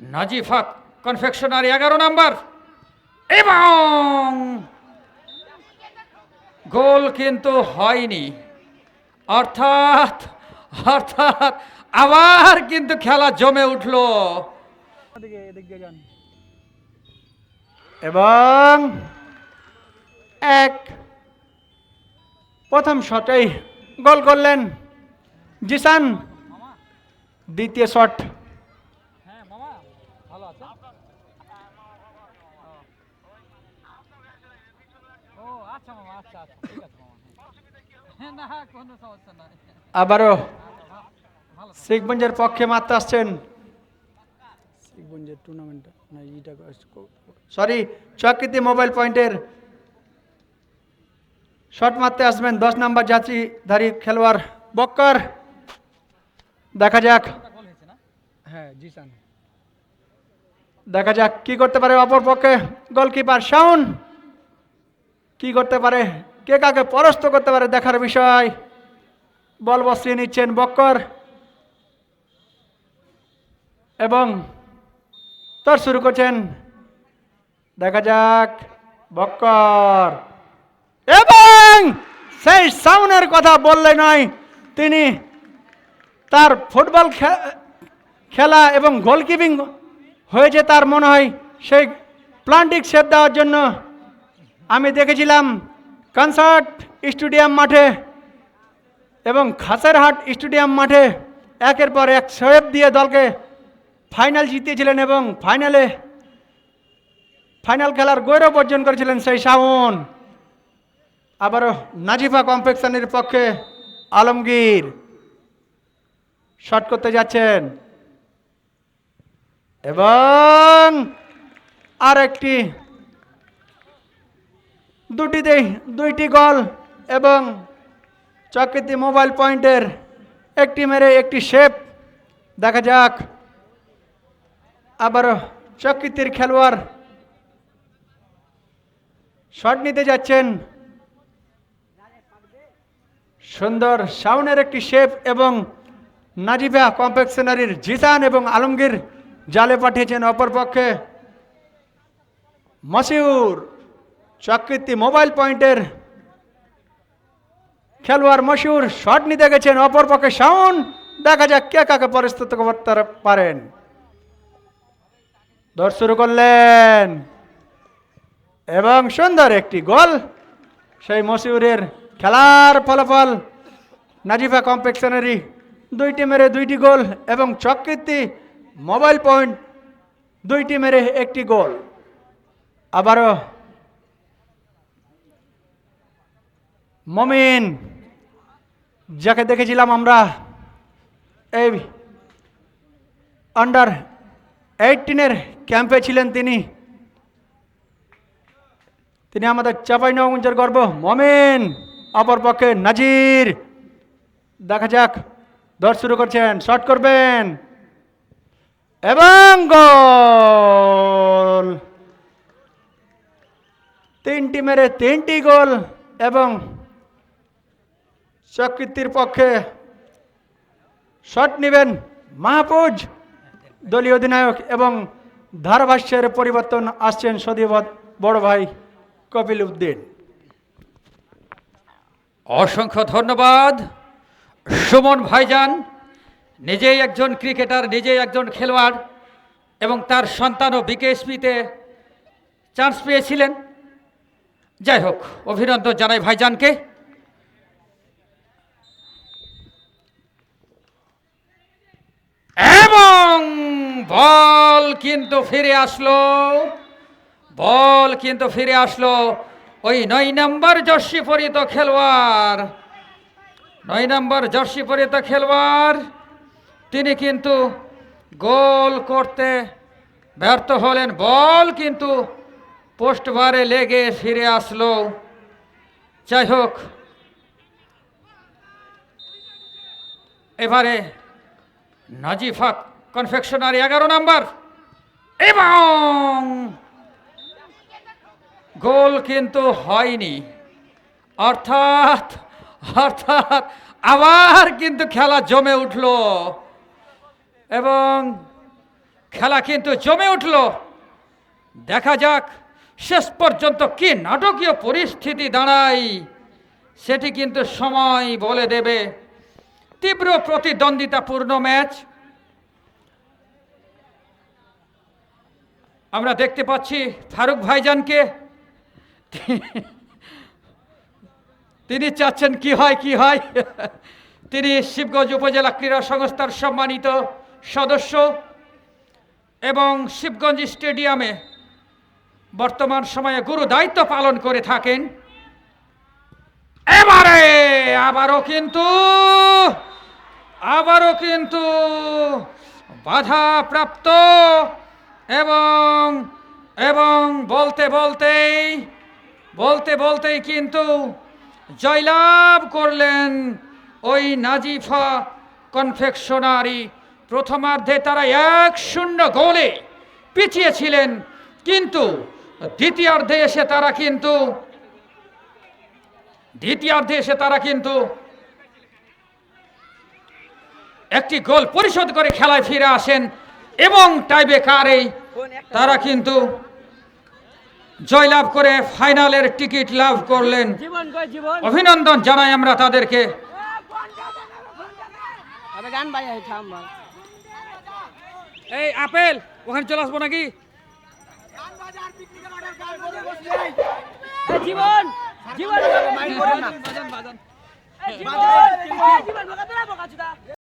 Nazifa confectionery এগারো number. এবং গোল কিন্তু হয়নি। অর্থাৎ অর্থাৎ আবার কিন্তু খেলা জমে উঠল। এবং এক, প্রথম শটেই গোল করলেন জিসান। দ্বিতীয় শট হ্যাঁ মামা ভালো আছে ও আচ্ছা মামা আচ্ছা আচ্ছা ঠিক আছে মামা হ্যাঁ না কোনো সমস্যা নাই আবারও শিখগঞ্জের পক্ষে মারতে আসছেন। শিখগঞ্জের টুর্নামেন্ট না ইটা সরি চকৃতি মোবাইল পয়েন্টের শট মারতে আসবেন। দশ নম্বর যাত্রীধারী খেলোয়াড় বক্কর। দেখা যাক। হ্যাঁ জিসান। দেখা যাক কি করতে পারে অপর পক্ষে। গোলকিপার শাউন কি করতে পারে? কে কাকে পরাস্ত করতে পারে? দেখার বিষয়। বল বসিয়ে নিচ্ছেন বক্কর। এবং তোর শুরু করছেন। দেখা যাক, বক্কর। এবং সেই সাউনের কথা বললে নয়, তিনি তার ফুটবল খেলা এবং গোলকিপিং হয়েছে তার মনে হয়। সেই প্লান্টিক সেভ দেওয়ার জন্য আমি দেখেছিলাম কনসার্ট স্টেডিয়াম মাঠে এবং খাসারহাট স্টেডিয়াম মাঠে একের পর এক সেভ দিয়ে দলকে ফাইনাল জিতিয়েছিলেন এবং ফাইনালে ফাইনাল খেলার গৌরব অর্জন করেছিলেন সেই শাওন। আবারও নাজিফা কমপ্লেক্সানের পক্ষে আলমগীর শট করতে যাচ্ছেন। এবং আর একটি দুটিতেই দুইটি গোল এবং চকৃতি মোবাইল পয়েন্টের একটি মেরে একটি শেপ দেখা যাক। আবার চকৃতির খেলোয়াড় শট নিতে যাচ্ছেন। সুন্দর সাউনের একটি শেপ এবং নাজিফা কমপ্লেক্সনারির জিসান এবং আলমগীর জালে পাঠিয়েছেন অপরপক্ষে। মসিউর চকৃতি মোবাইল পয়েন্টের খেলোয়াড় মশিউর শট নিতে গেছেন অপর পক্ষে শাউন দেখা যাক কে কাকে পরিস্থিত করতে পারেন। দৌড় শুরু করলেন। এবং সুন্দর একটি গোল। সেই মসিউরের খেলার ফলাফল নাজিফা কমপ্লেক্সনারি দুইটি মেরে দুইটি গোল এবং চকৃতি মোবাইল পয়েন্ট দুইটি মেরে একটি গোল। আবারও মমিন, যাকে দেখেছিলাম আমরা এই আন্ডার এইটিনের ক্যাম্পে ছিলেন তিনি। তিনি আমাদের চাপাই নবগঞ্জের গর্ব। মমিন, অপরপক্ষে নাজির। দেখা যাক দৌড় শুরু করছেন শট করবেন। এবং গোল! তিনটি মেরে তিনটি গোল এবং চকৃতির পক্ষে শট নেবেন মাহফুজ, দলীয় অধিনায়ক এবং ধারাভাষ্যের পরিবর্তন আসছেন সদীয় বড় ভাই কপিল উদ্দিন। অসংখ্য ধন্যবাদ। সুমন ভাইজান, নিজেই একজন ক্রিকেটার, নিজেই একজন খেলোয়াড় এবং তার সন্তানও বিকেএসপিতে চান্স পেয়েছিলেন। যাই হোক, অভিনন্দন জানাই ভাইজানকে। এবং বল কিন্তু ফিরে আসলো। বল কিন্তু ফিরে আসলো। ওই নয় নম্বর জার্সি পরিত খেলোয়াড়। নয় নম্বর জার্সি পরিত খেলোয়াড়, তিনি কিন্তু গোল করতে ব্যর্থ হলেন। বল কিন্তু পোস্ট বারে লেগে ফিরে আসলো। যাই হোক, এবারে নাজিফা কনফেকশনারি এগারো নাম্বার। এবং গোল কিন্তু হয়নি। অর্থাৎ অর্থাৎ আবার কিন্তু খেলা জমে উঠল। এবং খেলা কিন্তু জমে উঠল। দেখা যাক শেষ পর্যন্ত কি নাটকীয় পরিস্থিতি দাঁড়ায়, সেটি কিন্তু সময় বলে দেবে। তীব্র প্রতিদ্বন্দ্বিতাপূর্ণ ম্যাচ। আমরা দেখতে পাচ্ছি ফারুক ভাইজানকে। তিনি চাচ্ছেন কি হয় কি হয়। তিনি শিবগঞ্জ উপজেলা ক্রীড়া সংস্থার সম্মানিত সদস্য এবং শিবগঞ্জ স্টেডিয়ামে বর্তমান সময়ে গুরু দায়িত্ব পালন করে থাকেন। এবারে আবারও কিন্তু আবারও কিন্তু বাধা প্রাপ্ত এবং এবং বলতে বলতেই বলতে বলতেই কিন্তু জয়লাভ করলেন ওই নাজিফা কনফেকশনারি। প্রথমার্ধে তারা এক শূন্য গোলে পিছিয়েছিলেন, কিন্তু দ্বিতীয়ার্ধে এসে তারা কিন্তু, দ্বিতীয়ার্ধে এসে তারা কিন্তু একটি গোল পরিশোধ করে খেলায় ফিরে আসেন এবং টাইবেকারেই তারা কিন্তু জয়লাভ করে ফাইনালের টিকিট লাভ করলেন। অভিনন্দন জানাই আমরা তাদেরকে। এই আপেল ওখানে চলে আসব নাকি? জীবন জীবন।